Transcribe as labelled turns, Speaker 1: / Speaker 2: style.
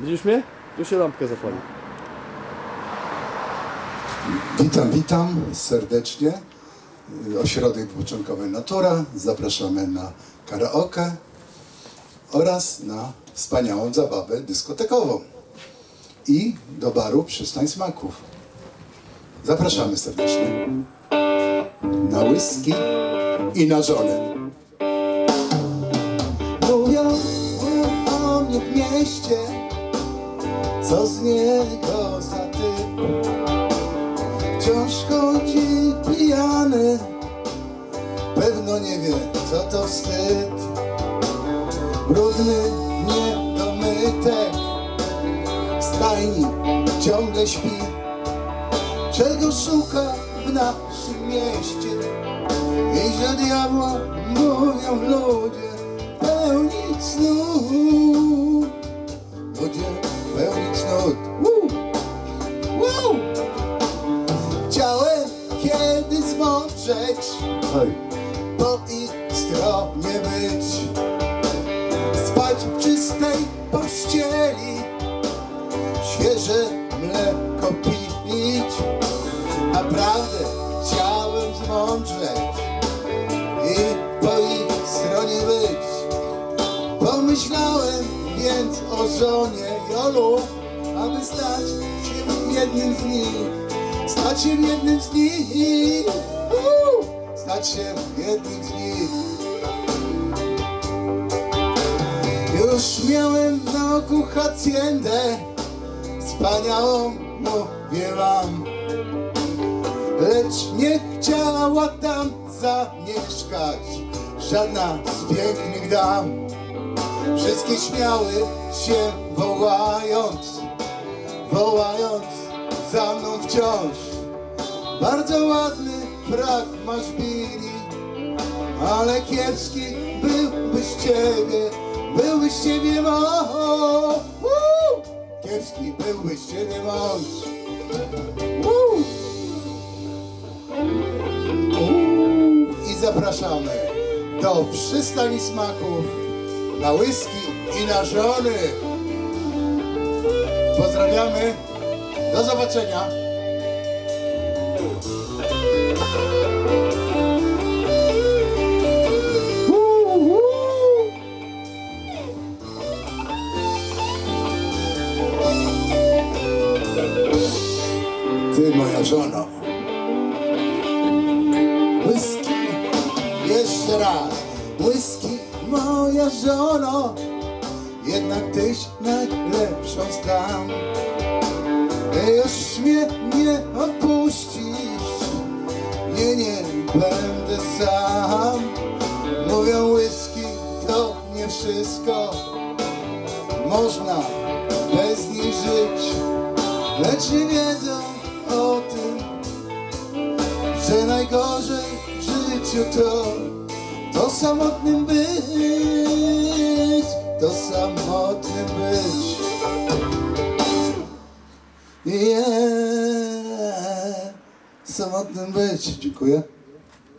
Speaker 1: Widzisz mnie? Tu się lampka zapali.
Speaker 2: Witam, witam serdecznie. Ośrodek Wypoczynkowy Natura. Zapraszamy na karaoke oraz na wspaniałą zabawę dyskotekową i do baru Przystań Smaków. Zapraszamy serdecznie na whisky i na żonę. Mówią o mnie w mieście, co z niego za typ. Wciąż chodzi pijany. Pewno nie wie co to wstyd. Brudny niedomytek. Stajni ciągle śpi. Czego szuka w naszym mieście? I że diabła mówią zmądrzeć,
Speaker 1: Hej.
Speaker 2: po ich stronie być. Spać w czystej pościeli, świeże mleko pić. Naprawdę chciałem zmądrzeć i po ich stronie być. Pomyślałem więc o żonie Jolu, aby stać się jednym z nich. Stać się jednym z nich. Stać się jednym z nich. Już miałem na oku haciendę, wspaniałą mówię wam. Lecz nie chciała tam zamieszkać żadna z pięknych dam. Wszystkie śmiały się wołając, wołając za mną wciąż. Bardzo ładny frak masz Billy, ale kiepski byłbyś ciebie, byłbyś ciebie mąż. Kiepski byłbyś ciebie mąż. I zapraszamy do przystani smaków na whisky i na żony. Pozdrawiamy. Do zobaczenia. Ty żono. Whisky, jeszcze raz. Whisky, moja żono. Jednak tyś najlepszą znam. Już mnie nie wszystko Można bez niej żyć Lecz nie wiedzą o tym Że najgorzej w życiu to To samotnym być To samotnym być Yeah. Samotnym być. Dziękuję.